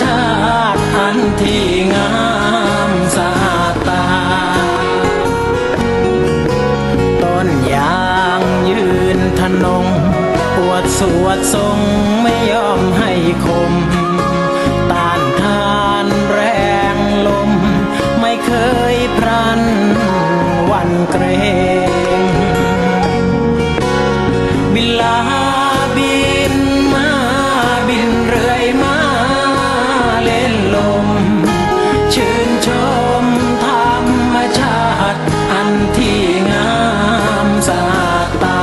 ชาติอันที่งามสาตา ต้นยางยืนทนง ปวดสวดทรงไม่ยอมห ชมธรรมชาติอันที่งามสาดตา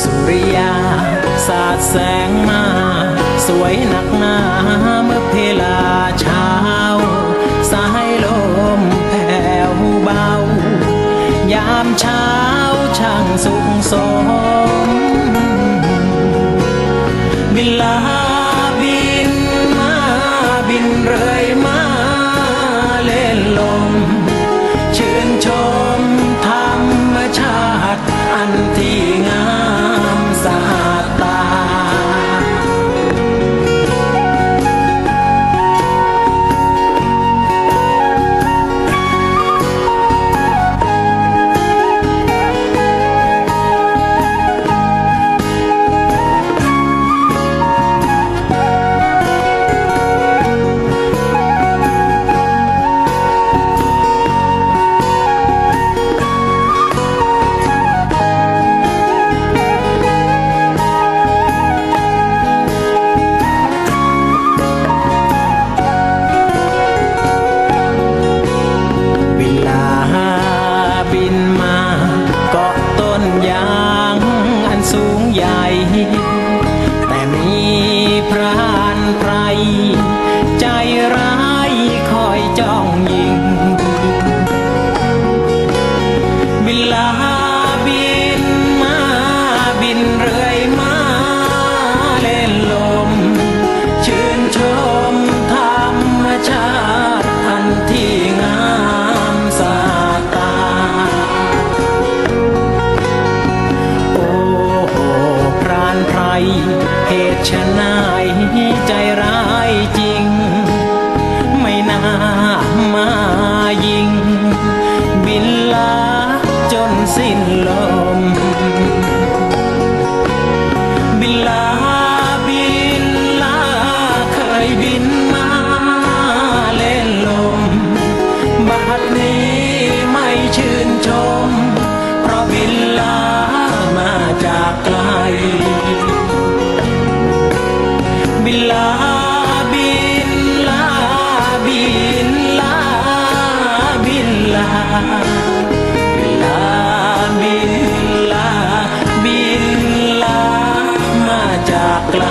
สุริยาสาดแสงมา สวยหนักหนาเมื่อเพลาเช้า สายลมแผ่วเบา ยามเช้าช่างสุขสมบิลา ชะนายใจร้ายจริง ไม่น่ามายิง บินลาจนสิ้นลม บินลาบินลาเคยบินมาเล่นลม บัดนี้ไม่ชื่นชม เพราะบินลามาจากไกลากไกล